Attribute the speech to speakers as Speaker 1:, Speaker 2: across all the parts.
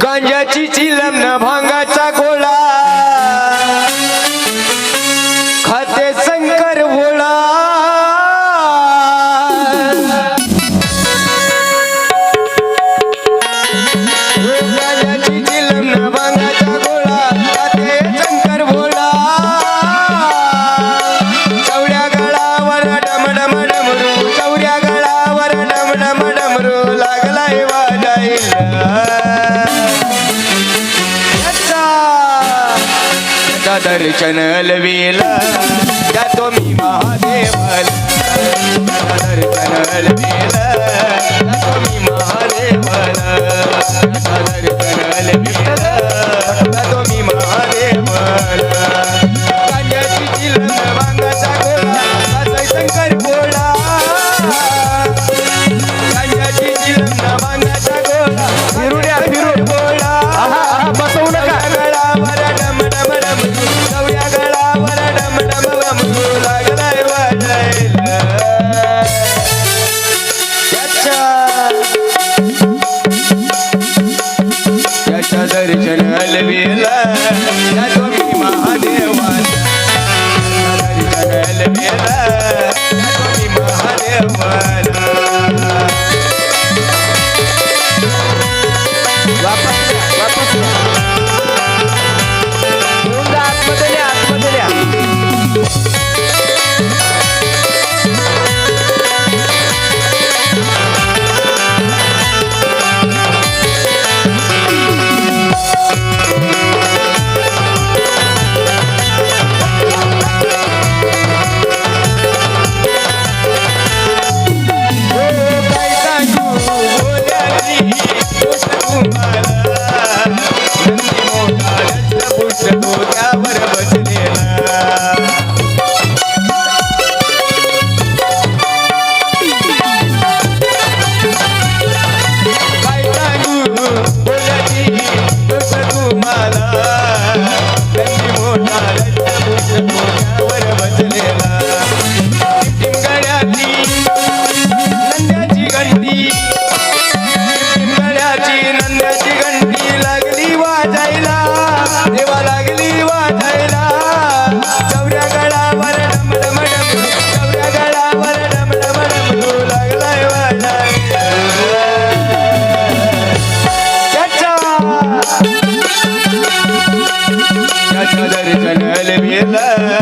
Speaker 1: गांजाची चिलम न भांगाचा गोळा. खाते शंकर भोळा गांजाची चिलम न भांगाचा गोळा. खाते शंकर भोळा चौड्या गळावर डम डम डमरू चौड्या गळावर डम डम डमरू लागलाय वाजायला. दर्शन लवेला. जातो मी महादेवाला. दर्शन लवेला. जातो मी महादेवाला. दर्शन लवेला. जातो मी महादेवाला. याच्या दर्शन अलवेला जातो दर्शन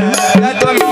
Speaker 1: É, é, é,